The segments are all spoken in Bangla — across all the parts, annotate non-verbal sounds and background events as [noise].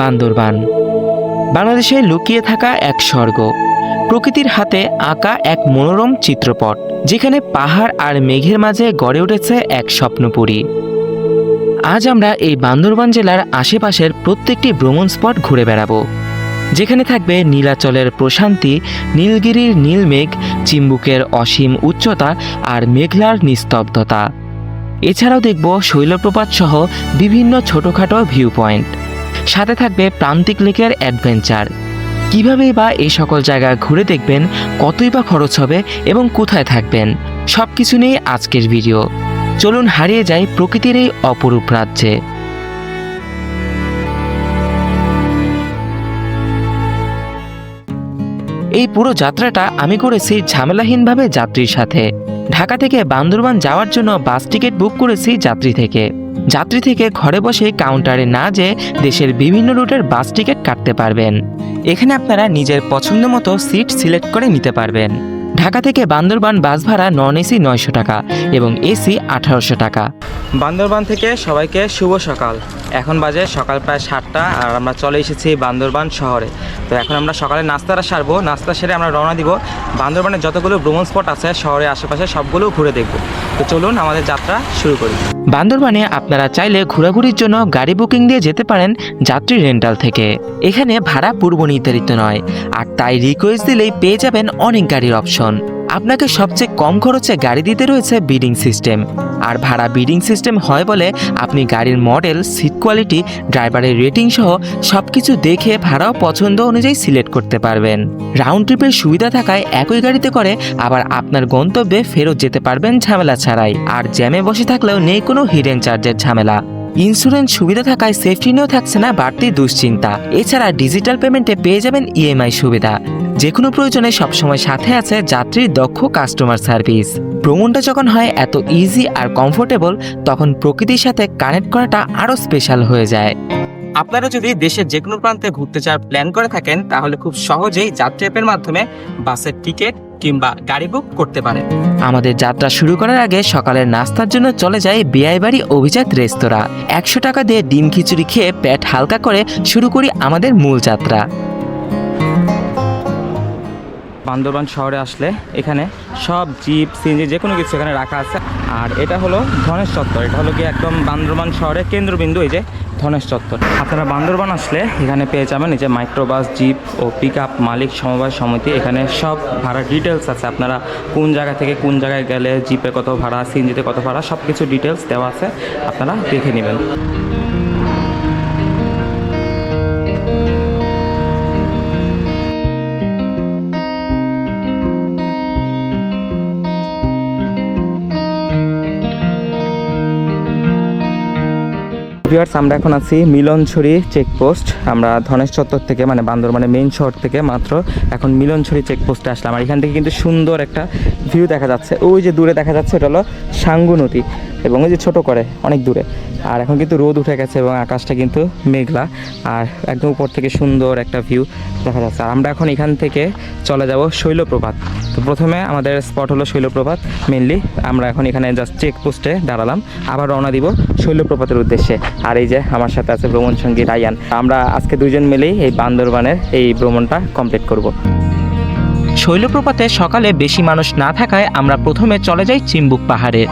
বান্দরবান। বাংলাদেশে লুকিয়ে থাকা এক স্বর্গ। প্রকৃতির হাতে আঁকা এক মনোরম চিত্রপট, যেখানে পাহাড় আর মেঘের মাঝে গড়ে উঠেছে এক স্বপ্নপুরী। আজ আমরা এই বান্দরবান জেলার আশেপাশের প্রত্যেকটি ভ্রমণ স্পট ঘুরে বেড়াবো। যেখানে থাকবে নীলাচলের প্রশান্তি, নীলগিরির নীলমেঘ চিম্বুকের অসীম উচ্চতা আর মেঘলার নিস্তব্ধতা। এছাড়াও দেখব শৈলপ্রপাত সহ বিভিন্ন ছোটোখাটো ভিউ পয়েন্ট সাথে থাকবে প্রান্তিক লেকের অ্যাডভেঞ্চার। কিভাবেই বা এই সকল জায়গা ঘুরে দেখবেন, কতই বা খরচ হবে এবং কোথায় থাকবেন সব কিছু নিয়ে আজকের ভিডিও। চলুন হারিয়ে যাই প্রকৃতির এই অপরূপ রাজ্যে। এই পুরো যাত্রাটা আমি করেছি ঝামেলাহীনভাবে যাত্রীর সাথে। ঢাকা থেকে বান্দরবান যাওয়ার জন্য বাস টিকিট বুক করেছি যাত্রী থেকে। যাত্রী থেকে ঘরে বসেই কাউন্টারে না যেয়ে দেশের বিভিন্ন রুটের বাস টিকিট কাটতে পারবেন। এখানে আপনারা নিজের পছন্দ মতো সিট সিলেক্ট করে নিতে পারবেন। ঢাকা থেকে বান্দরবান বাস ভাড়া নন এসি নয়শো টাকা এবং এসি আঠারোশো টাকা। বান্দরবান থেকে সবাইকে শুভ সকাল। এখন বাজে সকাল প্রায় সাতটা আর আমরা চলে এসেছি বান্দরবান শহরে। তো এখন আমরা সকালে নাস্তাটা সারবো নাস্তা সেরে আমরা রওনা দিব। বান্দরবানের যতগুলো ভ্রমণ স্পট আছে শহরের আশেপাশে সবগুলো ঘুরে দেখব। তো চলুন আমাদের যাত্রা শুরু করি। বান্দরবানে আপনারা চাইলে ঘোরাঘুরির জন্য গাড়ি বুকিং দিয়ে যেতে পারেন যাত্রী রেন্টাল থেকে। এখানে ভাড়া পূর্ব নির্ধারিত নয়। আর তাই রিকোয়েস্ট দিলেই পেয়ে যাবেন অনেক গাড়ির অপশন আপনাকে সবচেয়ে কম খরচে গাড়ি দিতে রয়েছে বিডিং সিস্টেম আর ভাড়া বিডিং সিস্টেম হয় বলে আপনি গাড়ির মডেল সিট কোয়ালিটি ড্রাইভারের রেটিং সহ সব কিছু দেখে ভাড়াও পছন্দ অনুযায়ী সিলেক্ট করতে পারবেন। রাউন্ড ট্রিপের সুবিধা থাকায় একই গাড়িতে করে আবার আপনার গন্তব্যে ফেরত যেতে পারবেন ঝামেলা ছাড়াই। আর জ্যামে বসে থাকলেও নেই কোনো হিডেন চার্জের ঝামেলা। ইন্স্যুরেন্স সুবিধা থাকায় সেফটি নিয়েও থাকছে না বাড়তি দুশ্চিন্তা। এছাড়া ডিজিটাল পেমেন্টে পেয়ে যাবেন ইএমআই সুবিধা। যে কোনো প্রয়োজনে সবসময় সাথে আছে যাত্রীর দক্ষ কাস্টমার সার্ভিস। ভ্রমণটা যখন হয় এত ইজি আর কমফোর্টেবল তখন প্রকৃতির সাথে কানেক্ট করাটা আরও স্পেশাল হয়ে যায়। আপনারা যদি দেশের যে কোনো প্রান্তে ঘুরতে চাওয়ার প্ল্যান করে থাকেন, তাহলে খুব সহজেই যাত্রী অ্যাপের মাধ্যমে বাসের টিকিট কিংবা গাড়ি বুক করতে পারেন আমাদের যাত্রা শুরু করার আগে সকালের নাস্তার জন্য চলে যায় বিয়াইবাড়ি অভিজাত রেস্তোরাঁ। একশো টাকা দিয়ে ডিম খিচুড়ি খেয়ে পেট হালকা করে শুরু করি আমাদের মূল যাত্রা। বান্দরবান শহরে আসলে এখানে সব জিপ, সিএনজি যে কোনো কিছু এখানে রাখা আছে। আর এটা হলো ধনেশ চত্বর। এটা হলো কি একদম বান্দরবান শহরের কেন্দ্রবিন্দু, এই যে ধনেশ চত্বর। আপনারা বান্দরবান আসলে এখানে পেয়ে যাবেন এই যে মাইক্রোবাস, জিপ ও পিক আপ মালিক সমবায় সমিতি। এখানে সব ভাড়া ডিটেলস আছে। আপনারা কোন জায়গা থেকে কোন জায়গায় গেলে জিপে কত ভাড়া, সিএনজিতে কত ভাড়া সব কিছু ডিটেলস দেওয়া আছে। আপনারা দেখে নেবেন। ভিউয়ার্স আমরা এখন আছি মিলনছড়ি চেকপোস্ট আমরা ধনেশ চত্বর থেকে মানে বান্দরবানের মেইন শহর থেকে মাত্র এখন মিলনছড়ি চেকপোস্টে আসলাম। আর এখান থেকে কিন্তু সুন্দর একটা ভিউ দেখা যাচ্ছে। ওই যে দূরে দেখা যাচ্ছে ওটা হলো সাঙ্গু নদী। এবং ওই যে ছোট করে, অনেক দূরে। আর এখন কিন্তু রোদ উঠে গেছে এবং আকাশটা কিন্তু মেঘলা। আর একদম উপর থেকে সুন্দর একটা ভিউ দেখা যাচ্ছে। আর আমরা এখন এখান থেকে চলে যাব শৈলপ্রপাত। তো প্রথমে আমাদের স্পট হলো শৈলপ্রপাত। মেনলি আমরা এখন এখানে জাস্ট চেকপোস্টে দাঁড়ালাম। আবার রওনা দিব শৈলপ্রপাতের উদ্দেশ্যে। আর এই যে আমার সাথে আছে ভ্রমণ সঙ্গী রায়ান। আমরা আজকে দুজন মিলেই এই বান্দরবানের এই ভ্রমণটা কমপ্লিট করব। শৈলপ্রপাতে সকালে বেশি মানুষ না থাকায় আমরা প্রথমে চলে যাই চিম্বুক পাহাড়ে।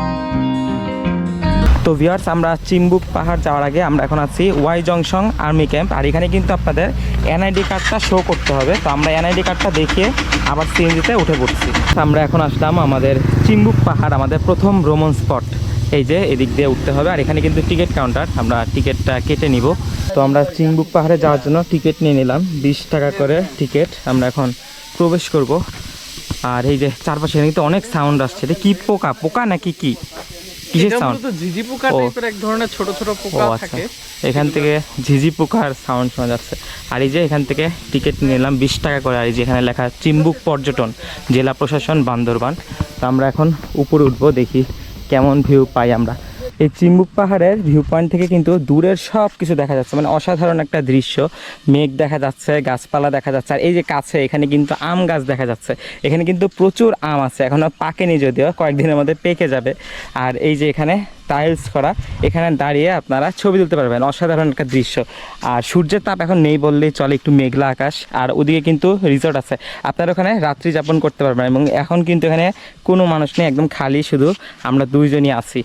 তো ভিউয়ার্স আমরা চিম্বুক পাহাড় যাওয়ার আগে আমরা এখন আছি ওয়াই জংশন আর্মি ক্যাম্প। আর এখানে কিন্তু আপনাদের এনআইডি কার্ডটা শো করতে হবে। তো আমরা এনআইডি কার্ডটা দেখিয়ে আবার সিএনজিতে উঠে পড়ছি। আমরা এখন আসলাম আমাদের চিম্বুক পাহাড়, আমাদের প্রথম ভ্রমণ স্পট এই যে এদিক দিয়ে উঠতে হবে। আর এখানে কিন্তু টিকিট কাউন্টার আমরা টিকিটটা কেটে নিব। তো আমরা চিম্বুক পাহাড়ে যাওয়ার জন্য টিকিট নিয়ে নিলাম। বিশ টাকা করে টিকিট আমরা এখন প্রবেশ করব। আর এই যে চারপাশে কিন্তু অনেক সাউন্ড আসছে। এটা কি পোকা? পোকা নাকি কি? কিসের সাউন্ড ঝিঝি পোকা টাইপের এক ধরনের ছোট ছোট পোকা আচ্ছা। থাকে। এখান থেকে ঝিঝি পোকার সাউন্ড শোনা যাচ্ছে। আর এই যে এখান থেকে টিকিট নিলাম বিশ টাকা করে। আর এই যে এখানে লেখা চিম্বুক পর্যটন জেলা প্রশাসন বান্দরবান। তো আমরা এখন উপরে উঠবো দেখি কেমন ভিউ পাই আমরা। এই চিম্বুক পাহাড়ের ভিউ পয়েন্ট থেকে কিন্তু দূরের সব কিছু দেখা যাচ্ছে। মানে অসাধারণ একটা দৃশ্য। মেঘ দেখা যাচ্ছে, গাছপালা দেখা যাচ্ছে, আর এই যে কাছে, এখানে কিন্তু আম গাছ দেখা যাচ্ছে। এখানে কিন্তু প্রচুর আম আছে এখনও পাকেনি যদিও, কয়েকদিনের মধ্যে পেকে যাবে। আর এই যে এখানে টাইলস করা, এখানে দাঁড়িয়ে আপনারা ছবি তুলতে পারবেন, অসাধারণ একটা দৃশ্য। আর সূর্যের তাপ এখন নেই বললেই চলে, একটু মেঘলা আকাশ। আর ওদিকে কিন্তু রিসর্ট আছে। আপনারা ওখানে রাত্রি যাপন করতে পারবেন, এবং এখন কিন্তু এখানে কোনো মানুষ নেই, একদম খালি, শুধু আমরা দুইজনই আছি।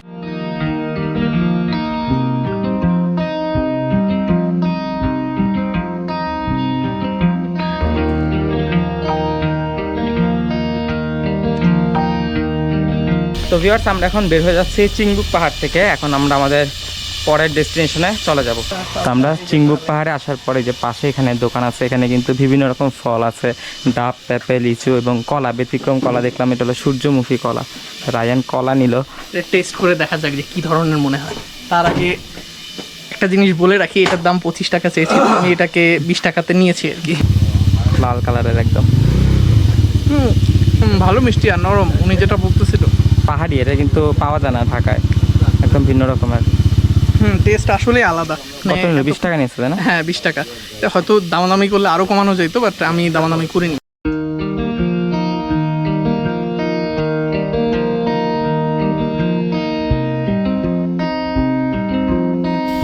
তো ভিউয়ার্স আমরা এখন বের হয়ে যাচ্ছি চিংবুক পাহাড় থেকে। এখন আমরা আমাদের পরের ডেস্টিনেশনে চলে যাব। তো আমরা চিংবুক পাহাড়ে আসার পরে যে পাশে এখানে দোকান আছে এখানে কিন্তু বিভিন্ন রকম ফল আছে। ডাব পেঁপে লিচু এবং কলা ব্যতিক্রম কলা দেখলাম এটা হলো সূর্যমুখী কলা। রায়ান কলা নিল। টেস্ট করে দেখা যাক যে কি ধরনের মনে হয়। তার আগে একটা জিনিস বলে রাখি এটার দাম পঁচিশ টাকা চেয়েছি আমি এটাকে বিশ টাকাতে নিয়েছি আর কি। লাল কালারের একদম। হুম, ভালো মিষ্টি আর নরম উনি যেটা বলতেছিল পাহাড়ি এটা কিন্তু পাওয়া যায় না ঢাকায়। একদম ভিন্ন রকমের। হুম টেস্ট আসলেই আলাদা। কত নিল বিশ টাকা নিয়েছে না? হ্যাঁ বিশ টাকা। হয়তো দামাদামি করলে আরও কমানো যেত বাট আমি দামাদামি করিনি।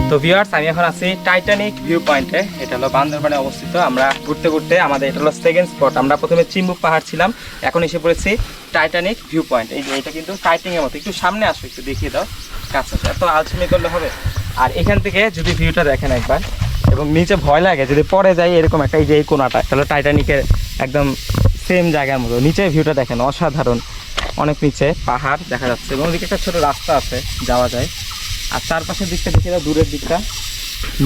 তো ভিউয়ার্স আমি এখন আছি টাইটানিক ভিউ পয়েন্টে এটা হলো বান্দরবানে অবস্থিত। আমরা ঘুরতে ঘুরতে আমাদের এটা হলো সেকেন্ড স্পট আমরা প্রথমে চিম্বুক পাহাড় ছিলাম। এখন এসে পড়েছি টাইটানিক ভিউ পয়েন্ট এই যে, এটা কিন্তু টাইটিংয়ের মতো। একটু সামনে আসো, একটু দেখিয়ে দাও। কাছে এত আলসেমি করলে হবে। আর এখান থেকে যদি ভিউটা দেখেন একবার, এবং নিচে ভয় লাগে, যদি পরে যাই এরকম একটা এই যে এই কোনাটা, তাহলে টাইটানিকের একদম সেম জায়গার মতো। নিচে ভিউটা দেখেন, অসাধারণ। অনেক নিচে পাহাড় দেখা যাচ্ছে, এবং ওদিকে একটা ছোট রাস্তা আছে, যাওয়া যায়। আর চারপাশের দিকটা দেখে দাও দূরের দিকটা।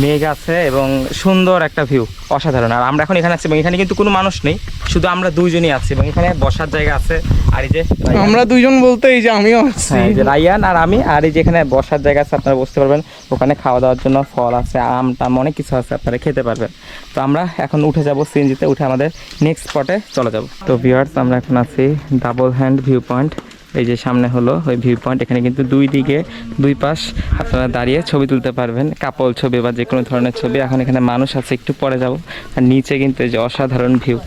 মেঘ আছে এবং সুন্দর একটা ভিউ অসাধারণ। আর আমরা এখন এখানে আছি এবং এখানে কিন্তু কোনো মানুষ নেই শুধু আমরা দুইজনই আছি এবং এখানে বসার জায়গা আছে। আর এই যে আমরা দুইজন বলতে এই যে আমিও আছি। হ্যাঁ এই যে রায়ান আর আমি আর এই যে এখানে বসার জায়গা আছে আপনারা বসতে পারবেন। ওখানে খাওয়া দাওয়ার জন্য ফল আছে আম টাম অনেক কিছু আছে আপনারা খেতে পারবেন। তো আমরা এখন উঠে যাব সিএনজিতে উঠে আমাদের নেক্সট স্পটে চলে যাব। তো ভিউয়ার্স আমরা এখন আছি ডাবল হ্যান্ড ভিউ পয়েন্ট এই যে সামনে হলো ওই ভিউ পয়েন্ট এখানে কিন্তু দুই দিকে দুই পাশ আপনারা দাঁড়িয়ে ছবি তুলতে পারবেন, কাপল ছবি বা যে কোনো ধরনের ছবি। এখন এখানে মানুষ আছে, একটু পরে যাব। আর নিচে কিন্তু এই যে অসাধারণ ভিউ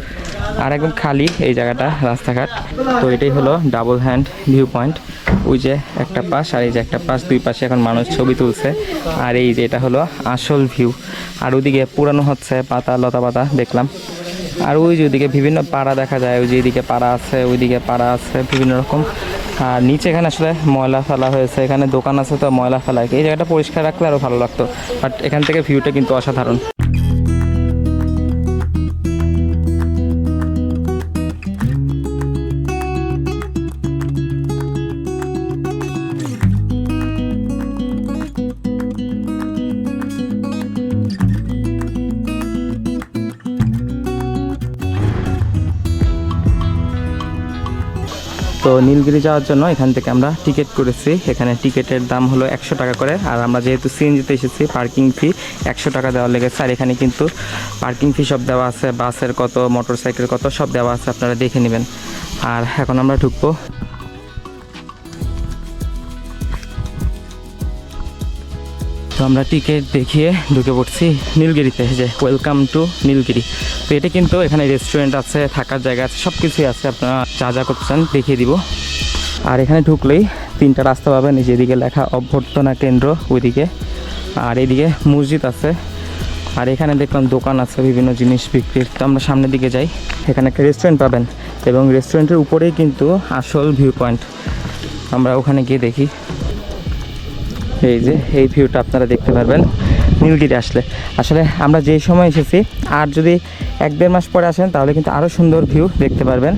আর একদম খালি এই জায়গাটা, রাস্তাঘাট। তো এটাই হলো ডাবল হ্যান্ড ভিউ পয়েন্ট ওই যে একটা পাশ আর এই যে একটা পাশ, দুই পাশে এখন মানুষ ছবি তুলছে। আর এই যে এটা হলো আসল ভিউ আর ওদিকে পুরানো হচ্ছে পাতা, লতা পাতা, দেখলাম। আর ওই যে ওইদিকে বিভিন্ন পাড়া দেখা যায়। ওই যে এদিকে পাড়া আছে, ওইদিকে পাড়া আছে, বিভিন্ন রকম। আর নিচে এখানে আসলে ময়লা ফেলা হয়েছে, এখানে দোকান আছে তো ময়লা ফেলা, এই জায়গাটা পরিষ্কার রাখলে আরও ভালো লাগতো বাট এখান থেকে ভিউটা কিন্তু অসাধারণ। তো নীলগিরি যাওয়ার জন্য এখান থেকে আমরা টিকিট করেছি। এখানে টিকিটের দাম হলো একশো টাকা করে। আর আমরা যেহেতু সিএনজিতে এসেছি, পার্কিং ফি একশো টাকা দেওয়া লেগেছে। আর এখানে কিন্তু পার্কিং ফি সব দেওয়া আছে, বাসের কত মোটর সাইকেল কত সব দেওয়া আছে, আপনারা দেখে নেবেন। আর এখন আমরা ঢুকবো। আমরা টিকিট দেখিয়ে ঢুকে পড়ছি নীলগিরিতে যে ওয়েলকাম টু নীলগিরি। তো এটা কিন্তু এখানে রেস্টুরেন্ট আছে, থাকার জায়গা আছে সব কিছুই আছে, আপনারা যা যা করছেন দেখিয়ে দিব। আর এখানে ঢুকলেই তিনটা রাস্তা পাবেন, এই যেদিকে লেখা অভ্যর্থনা কেন্দ্র ওইদিকে, আর এইদিকে মসজিদ আছে। আর এখানে দেখলাম দোকান আছে, বিভিন্ন জিনিস বিক্রির। তো আমরা সামনের দিকে যাই, এখানে একটা রেস্টুরেন্ট পাবেন। এবং রেস্টুরেন্টের উপরেই কিন্তু আসল ভিউ পয়েন্ট আমরা ওখানে গিয়ে দেখি। এই যে, এই ভিউটা আপনারা দেখতে পারবেন নীলগিরি আসলে। আসলে আমরা যেই সময় এসেছি, আর যদি এক দেড় মাস পরে আসেন, তাহলে কিন্তু আরও সুন্দর ভিউ দেখতে পারবেন।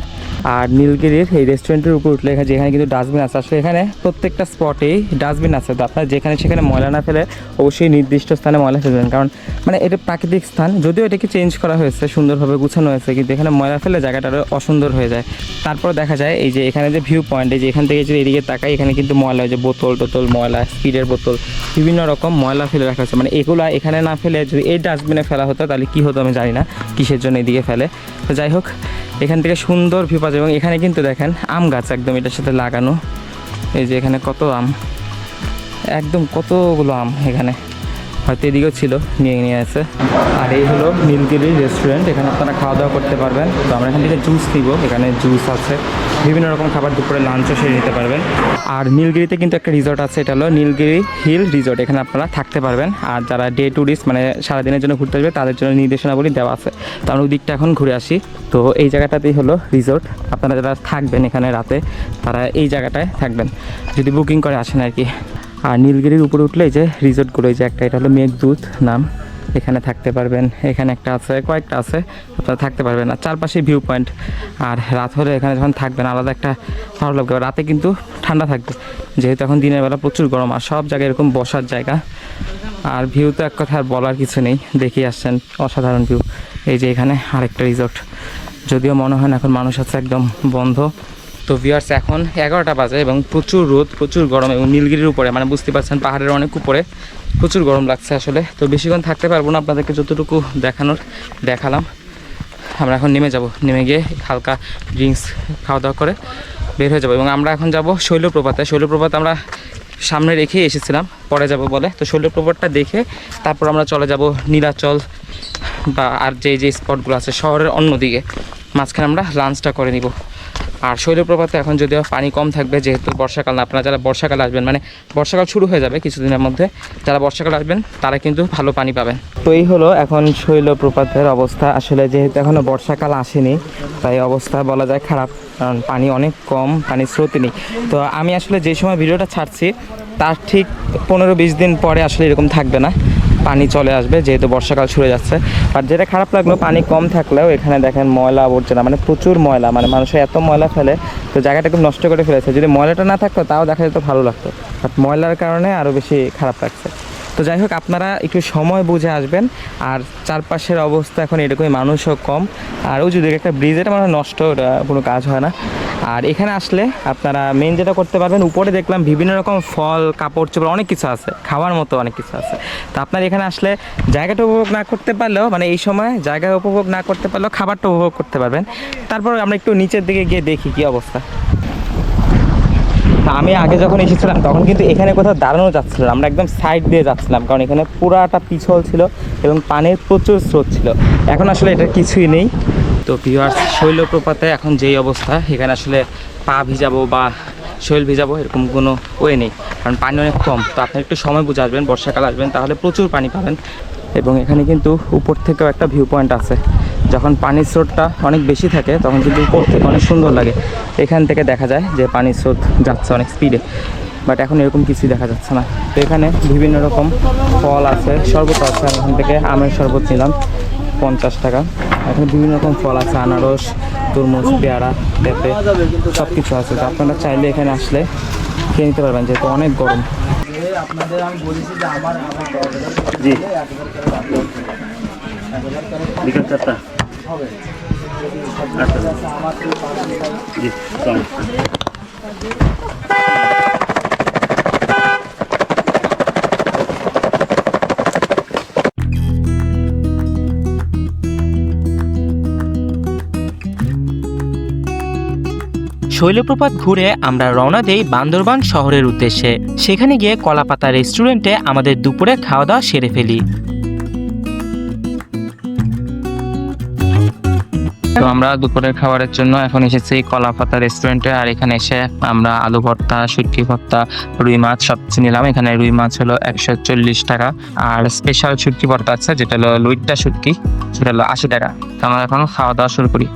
আর নীলগিরির এই রেস্টুরেন্টের উপর উঠলে এখানে যেখানে কিন্তু ডাস্টবিন আছে। আসলে এখানে প্রত্যেকটা স্পটেই ডাস্টবিন আছে। তো আপনার যেখানে সেখানে ময়লা না ফেলে অবশ্যই নির্দিষ্ট স্থানে ময়লা ফেলবেন। কারণ মানে এটা প্রাকৃতিক স্থান। যদিও এটাকে চেঞ্জ করা হয়েছে, সুন্দরভাবে গুছানো হয়েছে, কিন্তু এখানে ময়লা ফেলে জায়গাটা আরও অসুন্দর হয়ে যায়। তারপর দেখা যায় এই যে এখানে যে ভিউ পয়েন্ট এই যে এখান থেকে যদি এদিকে তাকাই, এখানে কিন্তু ময়লা যে বোতল টোতল, ময়লা, স্পিডের বোতল, বিভিন্ন রকম ময়লা ফেলে রাখা হয়েছে। মানে এগুলা এখানে না ফেলে যদি এই ডাস্টবিনে ফেলা হতো, তাহলে কী হতো আমি জানি না। কিসের জন্য এদিকে ফেলে? যাই হোক, এখান থেকে সুন্দর ভিউ পাওয়া যায় এবং এখানে কিন্তু দেখেন আম গাছ একদম এটার সাথে লাগানো। এই যে এখানে কত আম, একদম কতগুলো আম এখানে। হয়তো এদিকেও ছিল, নিয়ে নিয়ে আসে আর এই হলো নীলগিরি রেস্টুরেন্ট এখানে আপনারা খাওয়া দাওয়া করতে পারবেন। তো আমরা এখান থেকে জুস নিব, এখানে জুস আছে। বিভিন্ন রকম খাবার, দুপুরে লাঞ্চও সেরে নিতে পারবেন। আর নীলগিরিতে কিন্তু একটা রিসর্ট আছে, এটা হলো নীলগিরি হিল রিসর্ট এখানে আপনারা থাকতে পারবেন। আর যারা ডে ট্যুরিস্ট মানে সারাদিনের জন্য ঘুরতে আসবে, তাদের জন্য নির্দেশনাবলী দেওয়া আছে। তো আমরা ওই দিকটা এখন ঘুরে আসি। তো এই জায়গাটাতেই হলো রিসর্ট আপনারা যারা থাকবেন এখানে রাতে, তারা এই জায়গাটায় থাকবেন। যদি বুকিং করে আসেন আর কি। আর নীলগিরির উপরে উঠলে যে রিসোর্টগুলো যে একটা, এটা হলো মেঘদূত নাম। এখানে থাকতে পারবেন, এখানে একটা আছে, কয়েকটা আছে, আপনারা থাকতে পারবেন আর চারপাশে ভিউ পয়েন্ট আর রাত হলে এখানে যখন থাকবেন, আলাদা একটা ভালো লাগবে। রাতে কিন্তু ঠান্ডা থাকবে, যেহেতু এখন দিনের বেলা প্রচুর গরম, আর সব জায়গায় এরকম বসার জায়গা। আর ভিউ তো এক কথা আর বলার কিছু নেই, দেখি আসছেন, অসাধারণ ভিউ এই যে এখানে আরেকটা রিসোর্ট যদিও মনে হয় না এখন মানুষ আছে একদম বন্ধ। তো ভিউয়ার্স এখন এগারোটা বাজে এবং প্রচুর রোদ, প্রচুর গরম এবং নীলগিরির উপরে মানে বুঝতে পারছেন পাহাড়ের অনেক উপরে প্রচুর গরম লাগছে আসলে। তো বেশিক্ষণ থাকতে পারব না, আপনাদেরকে যতটুকু দেখানোর দেখালাম। আমরা এখন নেমে যাব। নেমে গিয়ে হালকা ড্রিঙ্কস খাওয়া দাওয়া করে বের হয়ে যাব এবং আমরা এখন যাব শৈলপ্রপাতে। শৈলপ্রপাত আমরা সামনে রেখে এসেছিলাম, পরে যাব বলে। তো শৈলপ্রপাতটা দেখে তারপর আমরা চলে যাব নীলাচল বা আর যে যে স্পটগুলো আছে শহরের অন্যদিকে। মাঝখানে আমরা লাঞ্চটা করে নিব। আর শৈলপ্রপাতে এখন যদিও পানি কম থাকবে, যেহেতু বর্ষাকাল না, আপনারা যারা বর্ষাকালে আসবেন মানে বর্ষাকাল শুরু হয়ে যাবে কিছুদিনের মধ্যে, যারা বর্ষাকালে আসবেন, তারা কিন্তু ভালো পানি পাবেন। তো এই হলো এখন শৈলপ্রপাতের অবস্থা। আসলে যেহেতু এখনও বর্ষাকাল আসেনি, তাই অবস্থা বলা যায় খারাপ, কারণ পানি অনেক কম, পানির স্রোত নেই। তো আমি আসলে যে সময় ভিডিওটা ছাড়ছি, তার ঠিক পনেরো বিশ দিন পরে আসলে এরকম থাকবে না। পানি চলে আসবে, যেহেতু বর্ষাকাল শুরু যাচ্ছে। আর যেটা খারাপ লাগল, পানি কম থাকলেও এখানে দেখেন ময়লা আবর্জনা মানে প্রচুর ময়লা মানে মানুষের এত ময়লা ফেলে, তো জায়গাটা খুব নষ্ট করে ফেলেছে। যদি ময়লাটা না থাকতো, তাও দেখা যেত ভালো লাগতো। বাট ময়লার কারণে আরও বেশি খারাপ লাগছে। তো যাই হোক, আপনারা একটু সময় বুঝে আসবেন। আর চারপাশের অবস্থা এখন এরকমই, মানুষও কম। আর ওই যদি একটা ব্রিজের মানে নষ্ট কোনো কাজ হয় না। আর এখানে আসলে আপনারা মেন যেটা করতে পারবেন, উপরে দেখলাম বিভিন্ন রকম ফল, কাপড় চোপড়, অনেক কিছু আছে। খাওয়ার মতো অনেক কিছু আছে। তো আপনার এখানে আসলে জায়গাটা উপভোগ না করতে পারলেও মানে এই সময় জায়গা উপভোগ না করতে পারলেও খাবারটা উপভোগ করতে পারবেন। তারপর আমরা একটু নিচের দিকে গিয়ে দেখি কি অবস্থা। আমি আগে যখন এসেছিলাম, তখন কিন্তু এখানে কোথাও দাঁড়ানো যাচ্ছিল আমরা একদম সাইড দিয়ে যাচ্ছিলাম, কারণ এখানে পুরাটা পিছল ছিল এবং পানির প্রচুর স্রোত ছিল। এখন আসলে এটা কিছুই নেই। তো ভিউয়ার্স শৈলপ্রপাতে এখন যেই অবস্থা, এখানে আসলে পা ভিজাবো বা শৈল ভিজাবো এরকম কোনো ওয়ে নেই, কারণ পানি অনেক কম। তো আপনি একটু সময় বুঝে আসবেন, বর্ষাকাল আসবেন, তাহলে প্রচুর পানি পাবেন। এবং এখানে কিন্তু উপর থেকেও একটা ভিউ পয়েন্ট আছে। যখন পানির স্রোতটা অনেক বেশি থাকে তখন কিন্তু উপর থেকে অনেক সুন্দর লাগে। এখান থেকে দেখা যায় যে পানির স্রোত যাচ্ছে অনেক স্পিডে বাট এখন এরকম কিছুই দেখা যাচ্ছে না। তো এখানে বিভিন্ন রকম ফল আছে শরবত আছে আমি এখান থেকে আমের শরবত নিলাম পঞ্চাশ টাকা। এখানে বিভিন্ন রকম ফল আছে আনারস তরমুজ পেয়ারা পেঁপে সব কিছু আছে। তো আপনারা চাইলে এখানে আসলে খেয়ে নিতে পারবেন যেহেতু অনেক গরম। জি। বিকাল চারটা শৈলপ্রপাত ঘুরে আমরা রওনা দেই বান্দরবান শহরের উদ্দেশ্যে। সেখানে গিয়ে কলাপাতা রেস্টুরেন্টে আমাদের দুপুরে খাওয়া দাওয়া সেরে ফেলি। তো আমরা দুপুরের খাবারের জন্য এখন এসেছি কলাপাতা রেস্টুরেন্টে আর এখানে এসে আমরা আলু ভর্তা, শুটকি ভর্তা, রুই মাছ সব কিছু নিলাম। এখানে রুই মাছ হলো একশো চল্লিশ টাকা। আর স্পেশাল শুটকি ভর্তা আছে, যেটা হলো লুইটটা শুটকি, সেটা হলো আশি টাকা। তো আমরা এখন খাওয়া দাওয়া শুরু করি।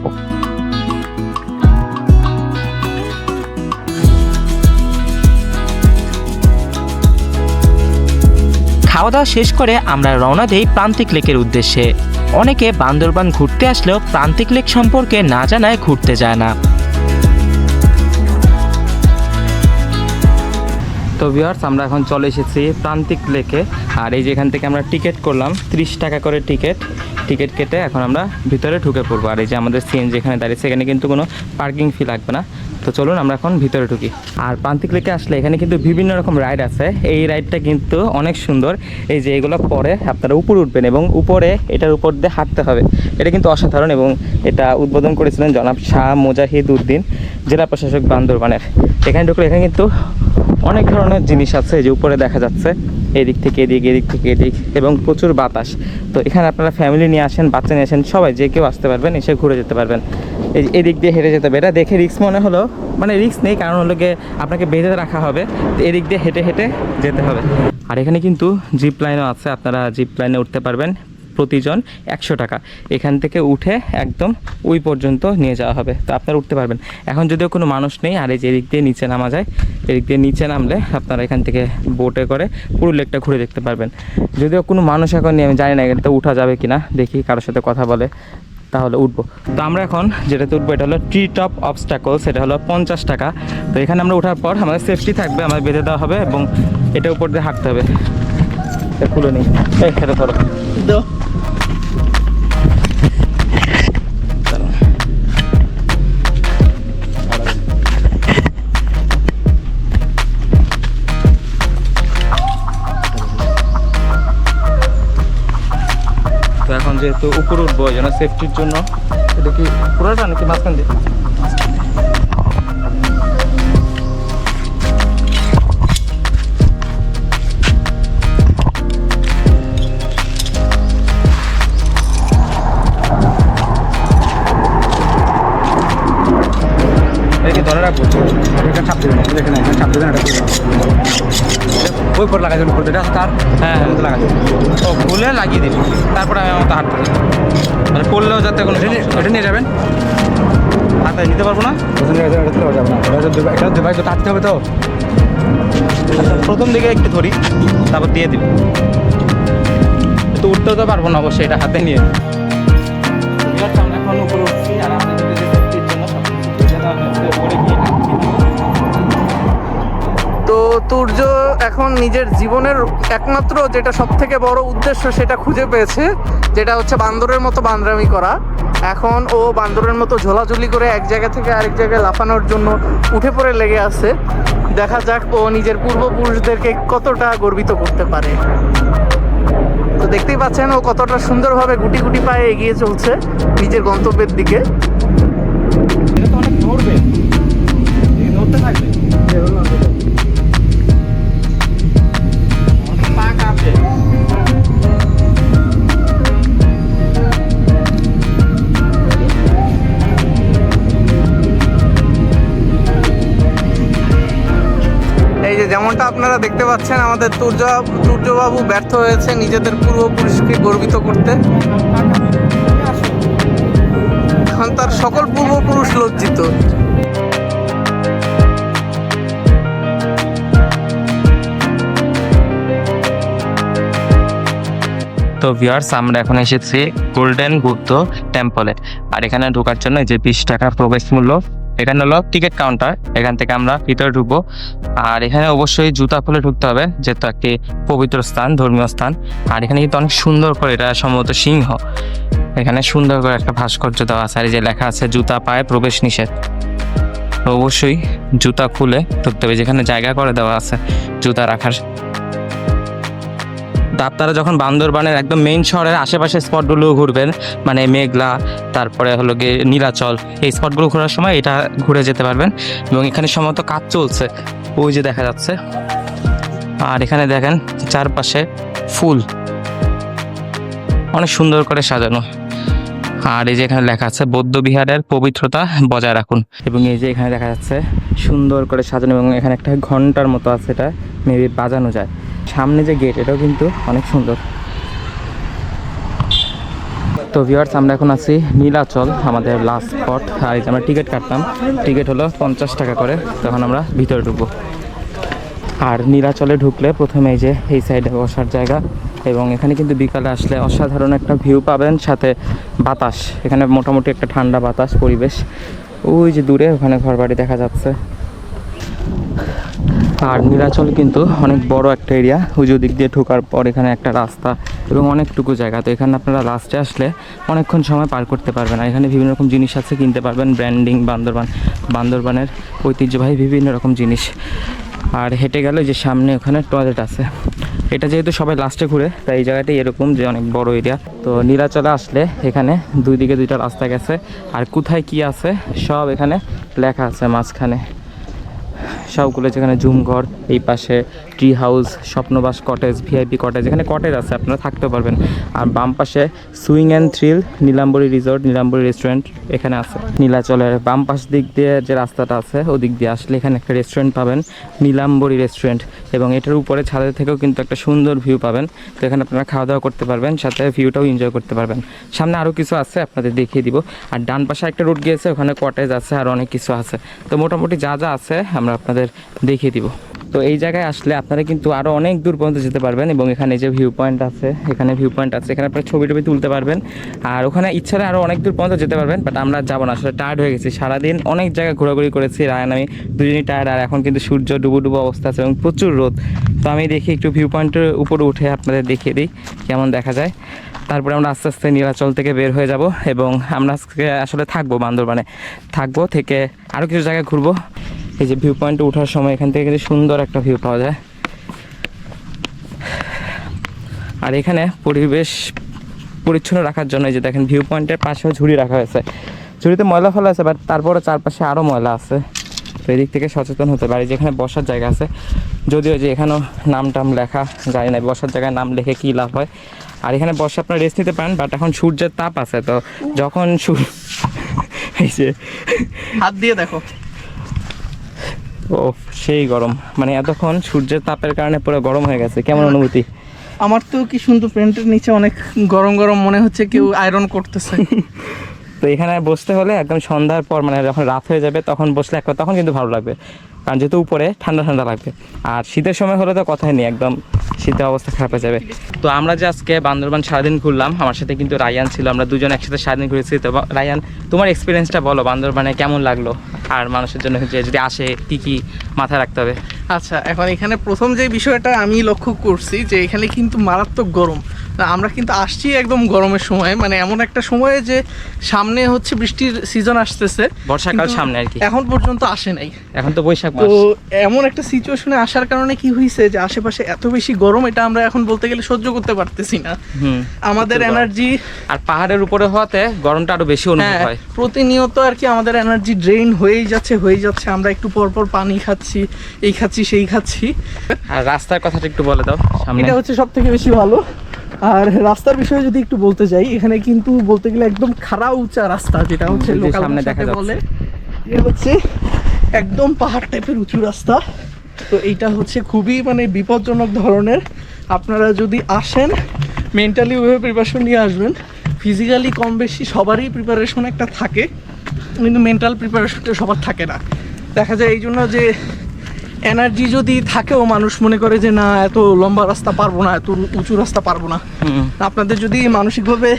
খাওয়া দাওয়া শেষ করে আমরা রওনা দেই প্রান্তিক লেকের উদ্দেশ্যে। অনেকে বান্দরবান ঘুরতে আসলেও প্রান্তিক লেক সম্পর্কে না জানায় ঘুরতে যায় না। তো ভিউয়ার্স আমরা এখন চলে এসেছি প্রান্তিক লেকে। আর এই যে এখান থেকে আমরা টিকিট করলাম, ত্রিশ টাকা করে টিকিট। টিকিট কেটে এখন আমরা ভিতরে ঢুকে পড়ব। আর এই যে আমাদের সিএন যেখানে দাঁড়িয়েছে, এখানে কিন্তু কোনো পার্কিং ফি লাগবে না। তো চলুন আমরা এখন ভিতরে ঢুকি। আর প্রান্তিক লেকে আসলে এখানে কিন্তু বিভিন্ন রকম রাইড আছে। এই রাইডটা কিন্তু অনেক সুন্দর। এই যে এগুলো পরে আপনারা উপরে উঠবেন এবং উপরে এটার উপর দিয়ে হাঁটতে হবে। এটা কিন্তু অসাধারণ এবং এটা উদ্বোধন করেছিলেন জনাব শাহ মুজাহিদ উদ্দিন, জেলা প্রশাসক বান্দরবানের। এখানে ঢুকলে এখানে কিন্তু অনেক ধরনের জিনিস আছে যে উপরে দেখা যাচ্ছে। এদিক থেকে এদিক এদিক থেকে এদিক এবং প্রচুর বাতাস। তো এখানে আপনারা ফ্যামিলি নিয়ে আসেন, বাচ্চা নিয়ে আসেন, সবাই যে কেউ আসতে পারবেন, এসে ঘুরে যেতে পারবেন। এদিক দিয়ে হেঁটে যেতে হবে। এটা দেখে রিক্স মনে হলো মানে রিক্স নেই, কারণ হলো গিয়ে আপনাকে বেঁধে রাখা হবে। এদিক দিয়ে হেঁটে হেঁটে যেতে হবে। আর এখানে কিন্তু জিপ লাইনও আছে, আপনারা জিপ লাইনে উঠতে পারবেন। প্রতিজন একশো টাকা। এখান থেকে উঠে একদম ওই পর্যন্ত নিয়ে যাওয়া হবে। তো আপনারা উঠতে পারবেন। এখন যদিও কোনো মানুষ নেই, আর এই যে এদিক দিয়ে নিচে নামা যায়, এদিক দিয়ে নিচে নামলে আপনারা এখান থেকে বোটে করে পুরো লেকটা ঘুরে দেখতে পারবেন। যদিও কোনো মানুষ এখন নেই, আমি জানি না, এখানে উঠা যাবে কি না দেখি কারোর সাথে কথা বলে। তাহলে উঠবো। তো আমরা এখন যেটাতে উঠবো, এটা হলো ট্রি টপ অবস্টাকল সেটা হলো পঞ্চাশ টাকা। তো এখানে আমরা ওঠার পর আমাদের সেফটি থাকবে, আমাদের বেঁধে দেওয়া হবে এবং এটা উপর দিয়ে হাঁটতে হবে। খুলে নিই। এটা ধরো। যেহেতু উপরে উঠবো ওই জন্য সেফটির জন্য এটা কি পুরোটা নাকি মাঝখান দিয়ে? ধরে রাখব এটা চাপ দেবেন দেবেন এটা ওই পর লাগাই দেবেন এটা তার। হ্যাঁ হ্যাঁ। লাগাই ও খুলে লাগিয়ে দিবি তারপরে আমি আমার হাঁটতে যাব মানে পড়লেও যাতে কোনো এটা নিয়ে- যাবেন? হাতে নিতে পারব না? এটা ডিভাইস তো টাটতে হবে তো। আচ্ছা, প্রথম দিকে একটু ধরি তারপর দিয়ে দিবি। তো উঠতেও তো পারব না অবশ্যই এটা হাতে নিয়ে। এখন উপরে এখন নিজের জীবনের একমাত্র যেটা সব থেকে বড় উদ্দেশ্য সেটা খুঁজে পেয়েছে, যেটা হচ্ছে বান্দরের মতো বান্দরামি করা। এখন ও বান্দরের মতো ঝোলাঝুলি করে এক জায়গা থেকে আরেক জায়গায় লাফানোর জন্য উঠে পড়ে লেগে আছে। দেখা যাক ও নিজের পূর্বপুরুষদেরকে কতটা গর্বিত করতে পারে। তো দেখতেই পাচ্ছেন, ও কতটা সুন্দরভাবে গুটি গুটি পায়ে এগিয়ে চলছে নিজের গন্তব্যের দিকে। এটা তো অনেক নড়বে। নড়তে থাকবে। আপনারা দেখতে পাচ্ছেন আমাদের তুর্য তুর্যবাবু ব্যর্থ হয়েছে নিজেদের পূর্বপুরুষকে গর্বিত করতে। এখন তার সকল পূর্বপুরুষ লজ্জিত। তো ভিউয়ার্স আমরা এখন এসেছি গোল্ডেন বুদ্ধ টেম্পলে আর এখানে ঢোকার জন্য যে বিশ টাকা প্রবেশ মূল্য এখানে হলো টিকিট কাউন্টার এখান থেকে আমরা ভিতরে ঢুকবো। আর এখানে অবশ্যই জুতা খুলে ঢুকতে হবে, যেহেতু একটি পবিত্র স্থান, ধর্মীয় স্থান। আর এখানে কিন্তু অনেক সুন্দর করে, এটা সম্ভবত সিংহ। এখানে সুন্দর করে একটা ভাস্কর্য দেওয়া আছে, আর যে লেখা আছে, জুতা পায়ে প্রবেশ নিষেধ। অবশ্যই জুতা খুলে ঢুকতে হবে, যেখানে জায়গা করে দেওয়া আছে জুতা রাখার। তা আপনারা যখন বান্দরবানের একদম মেইন শহরের আশেপাশে স্পটগুলো ঘুরবেন মানে মেঘলা, তারপরে হলো গিয়ে নীলাচল, এই স্পটগুলো ঘোরার সময় এটা ঘুরে যেতে পারবেন। এবং এখানে সম্ভবত কাজ চলছে। ওই যে দেখা যাচ্ছে। আর এখানে দেখেন চারপাশে ফুল। অনেক সুন্দর করে সাজানো। আর এই যে এখানে লেখা আছে, বৌদ্ধ বিহারের পবিত্রতা বজায় রাখুন। এবং এই যে এখানে দেখা যাচ্ছে সুন্দর করে সাজানো এবং এখানে একটা ঘণ্টার মতো আছে এটা মেবি বাজানো যায়। সামনে যে গেট এটাও কিন্তু অনেক সুন্দর। তো ভিওয়ার্স আমরা এখন আছি নীলাচল, আমাদের লাস্ট স্পট আর এই যে আমরা টিকিট কাটতাম টিকিট হলো পঞ্চাশ টাকা করে, তখন আমরা ভিতরে ঢুকবো। আর নীলাচলে ঢুকলে প্রথমে এই যে এই সাইডে বসার জায়গা, এবং এখানে কিন্তু বিকালে আসলে অসাধারণ একটা ভিউ পাবেন, সাথে বাতাস। এখানে মোটামুটি একটা ঠান্ডা বাতাস, পরিবেশ। ওই যে দূরে ওখানে ঘরবাড়ি দেখা যাচ্ছে। আর নীলাচল কিন্তু অনেক বড় একটা এরিয়া উজু দিক দিয়ে ঢোকার পর এখানে একটা রাস্তা এবং অনেকটুকু জায়গা। তো এখানে আপনারা লাস্টে আসলে অনেকক্ষণ সময় পার করতে পারবেন। আর এখানে বিভিন্ন রকম জিনিস আছে কিনতে পারবেন ব্র্যান্ডিং বান্দরবান, বান্দরবানের ঐতিহ্যবাহী বিভিন্ন রকম জিনিস। আর হেঁটে গেলে যে সামনে ওখানে টয়লেট আছে। এটা যেহেতু সবাই লাস্টে ঘুরে, তাই এই জায়গাটাই এরকম যে অনেক বড় এরিয়া তো নীলাচলে আসলে এখানে দুই দিকে দুইটা রাস্তা গেছে। আর কোথায় কি আছে, সব এখানে লেখা আছে মাঝখানে। সবগুলো যেখানে জুম ঘর এই পাশে tree house, Swapnobash cottage, VIP cottage, এখানে কটেজ আছে, আপনারা থাকতে পারবেন। আর বাম পাশে swing and thrill, Nilambari resort, Nilambari restaurant এখানে আছে। নীলাচলের বাম পাশ দিক দিয়ে যে রাস্তাটা আছে, ওদিক দিয়ে আসলে এখানে একটা রেস্টুরেন্ট পাবেন, নীলাম্বরী রেস্টুরেন্ট। এবং এটার উপরে ছাদের থেকেও কিন্তু একটা সুন্দর ভিউ পাবেন। তো এখানে আপনারা খাওয়া দাওয়া করতে পারবেন, সাথে ভিউটাও এনজয় করতে পারবেন। সামনে আরও কিছু আছে, আপনাদের দেখিয়ে দিব। আর ডান পাশে একটা রুট গিয়েছে, ওখানে কটেজ আছে, আর অনেক কিছু আছে। তো মোটামুটি যা যা আছে, আমরা আপনাদের দেখিয়ে দিব। তো এই জায়গায় আসলে আপনারা কিন্তু আরও অনেক দূর পর্যন্ত যেতে পারবেন এবং এখানে যে ভিউ পয়েন্ট আছে, এখানে ভিউ পয়েন্ট আছে, এখানে আপনারা ছবি টবি তুলতে পারবেন। আর ওখানে ইচ্ছারে আরও অনেক দূর পর্যন্ত যেতে পারবেন বাট আমরা যাব না, আসলে টায়ার্ড হয়ে গেছি। সারাদিন অনেক জায়গায় ঘোরাঘুরি করেছি, রায়ন আমি দুজনই টায়ার্ড আর এখন কিন্তু সূর্য ডুবো ডুবো অবস্থা আছে এবং প্রচুর রোদ। তো আমি দেখি একটু ভিউ পয়েন্টের উপরে উঠে আপনাদের দেখিয়ে দিই, কেমন দেখা যায়। তারপরে আমরা আস্তে আস্তে নীলাচল থেকে বের হয়ে যাব এবং আমরা আজকে আসলে থাকব বান্দরবানে। থাকব থেকে আরও কিছু জায়গায় ঘুরবো। এই যে ভিউ পয়েন্টে ওঠার সময় এখান থেকে কিন্তু সুন্দর একটা ভিউ পাওয়া যায়। আর এখানে পরিবেশ পরিচ্ছন্ন রাখার জন্য যে দেখেন ভিউ পয়েন্টের পাশেও ঝুড়ি রাখা হয়েছে। ঝুড়িতে ময়লা ফেলা আছে বাট তারপরে চারপাশে আরও ময়লা আছে। তো এদিক থেকে সচেতন হতে পারি, যেখানে বসার জায়গা আছে। যদিও যে এখানেও নাম টাম লেখা যায় না, বসার জায়গায় নাম লেখে কী লাভ হয়। আর এখানে বসে আপনার রেস্ট নিতে পারেন বাট এখন সূর্যের তাপ আছে, তো যখন সূর্য এই যে হাত দিয়ে দেখো। ও সেই গরম। মানে এতক্ষণ সূর্যের তাপের কারণে পুরো গরম হয়ে গেছে। কেমন অনুভূতি? আমার তো কি সুন্দর প্যান্টের নিচে অনেক গরম গরম মনে হচ্ছে কেউ আয়রন করতেছে। [laughs] তো এখানে বসতে হলে একদম সন্ধ্যার পর মানে যখন রাত হয়ে যাবে তখন বসলে একটা তখন কিন্তু ভালো লাগবে। কারণ যেহেতু উপরে ঠান্ডা ঠান্ডা লাগবে। আর শীতের সময় হলে তো কথাই নেই, একদম শীতের অবস্থা খারাপ হয়ে যাবে। তো আমরা যে আজকে বান্দরবান সারাদিন ঘুরলাম, আমার সাথে কিন্তু রায়ান ছিল, আমরা দুজন একসাথে সারাদিন ঘুরেছি। তো রায়ান, তোমার এক্সপিরিয়েন্সটা বলো, বান্দরবানে কেমন লাগল? আর মানুষের জন্য যে যদি আসে, কী কী মাথায় রাখতে হবে? আচ্ছা এখন এখানে প্রথম যে বিষয়টা আমি লক্ষ্য করছি যে এখানে কিন্তু মারাত্মক গরম। আমরা কিন্তু আসছি একদম গরমের সময় মানে এমন একটা সময়ে যে সামনে হচ্ছে বৃষ্টির সিজন আসতেছে বর্ষাকাল সামনে আর কি। এখন পর্যন্ত আসে নাই। এখন তো বৈশাখ তো এমন একটা সিচুয়েশনে আসার কারণে কি হয়েছে যে আশেপাশে এত বেশি গরম এটা আমরা এখন বলতে গেলে সহ্য করতে পারতেছি না। আমাদের এনার্জি আর পাহাড়ের উপরে হওয়াতে গরমটা আরও বেশি অনুভব হ্যাঁ হয়। প্রতিনিয়ত আর কি আমাদের এনার্জি ড্রেন হয়েই যাচ্ছে হয়ে যাচ্ছে। আমরা একটু পর পর পানি খাচ্ছি এই খাচ্ছি সেই খাচ্ছি। আর রাস্তার কথাটা একটু বলে দাও এটা হচ্ছে সব থেকে বেশি ভালো। আর রাস্তার বিষয়ে যদি একটু বলতে যাই এখানে কিন্তু বলতে গেলে একদম খাড়া উঁচা রাস্তা যেটা হচ্ছে লোকাল সামনে দেখা বলে। যাচ্ছে। এ হচ্ছে একদম পাহাড় টাইপের উঁচু রাস্তা। তো এইটা হচ্ছে খুবই মানে বিপজ্জনক ধরনের। আপনারা যদি আসেন মেন্টালি ওইভাবে প্রিপারেশন নিয়ে আসবেন। ফিজিক্যালি কম বেশি সবারই প্রিপারেশন একটা থাকে কিন্তু মেন্টাল প্রিপারেশনটা সবার থাকে না। দেখা যায় এই জন্য যে এনার্জি যদি থাকেও মানুষ মনে করে যে না এত লম্বা রাস্তা পারব না এত উঁচু রাস্তা পারব না। আপনাদের যদি মানসিকভাবে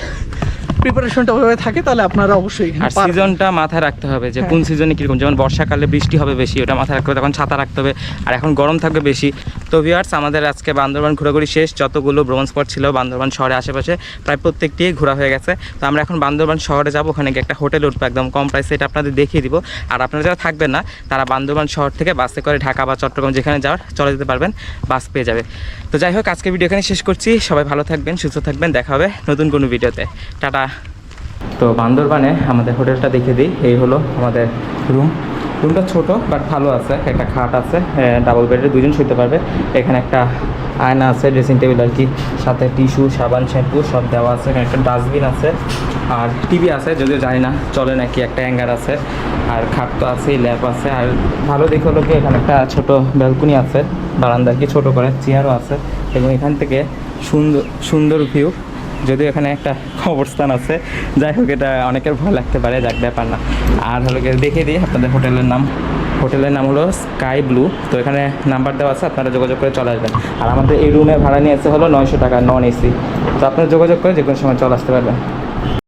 প্রিপারেশনটা ওইভাবে থাকে তাহলে আপনারা অবশ্যই আর সিজনটা মাথায় রাখতে হবে যে কোন সিজনে কীরকম? যেমন বর্ষাকালে বৃষ্টি হবে বেশি ওটা মাথায় রাখতে হবে তখন ছাতা রাখতে হবে আর এখন গরম থাকবে বেশি। তো ভিউয়ার্স আমাদের আজকে বান্দরবান ঘোরাঘুরি শেষ। যতগুলো ভ্রমণ স্পট ছিল বান্দরবান শহরে আশেপাশে, প্রায় প্রত্যেকটি ঘোরা হয়ে গেছে। তো আমরা এখন বান্দরবান শহরে যাব। ওখানে গিয়ে একটা হোটেল উঠবো, একদম কম প্রাইসে এটা আপনাদের দেখিয়ে দিব। আর আপনারা যারা থাকবেন না, তারা বান্দরবান শহর থেকে বাসে করে ঢাকা বা চট্টগ্রাম যেখানে যাওয়ার, চলে যেতে পারবেন, বাস পেয়ে যাবে। তো যাই হোক, আজকে ভিডিও এখানে শেষ করছি। সবাই ভালো থাকবেন, সুস্থ থাকবেন। দেখা হবে নতুন কোনো ভিডিওতে। টাটা। তো বান্দরবানে আমাদের হোটেলটা দেখে দিই। এই হলো আমাদের রুম রুমটা ছোট বাট ভালো আছে, একটা খাট আছে ডাবল বেডে দুজন শুতে পারবে। এখানে একটা আয়না আছে ড্রেসিং টেবিল আর কি, সাথে টিস্যু সাবান শ্যাম্পু সব দেওয়া আছে, এখানে একটা ডাস্টবিন আছে, আর টিভি আছে, যদিও জানি না, চলে নাকি একটা অ্যাঙ্গার আছে, আর খাট তো আছেই ল্যাপ আছে, আর ভালো দিক হলো কি, এখানে একটা ছোট ব্যালকনি আছে বারান্দা কি ছোটো করে, চেয়ারও আছে, এবং এখান থেকে সুন্দর সুন্দর ভিউ যদিও এখানে একটা কবরস্থান আছে, যাই হোক, এটা অনেকের ভয় লাগতে পারে, যাক, ব্যাপার না। আর হলো গিয়ে দেখে দিই আপনাদের হোটেলের নাম। হোটেলের নাম হলো স্কাই ব্লু। তো এখানে নাম্বার দেওয়া আছে, আপনারা যোগাযোগ করে চলে আসবেন। আর আমাদের এই রুমে ভাড়া নিয়ে নিয়েছে হলো নয়শো টাকা নন এসি তো আপনারা যোগাযোগ করে যে কোনো সময় চলে আসতে পারবেন।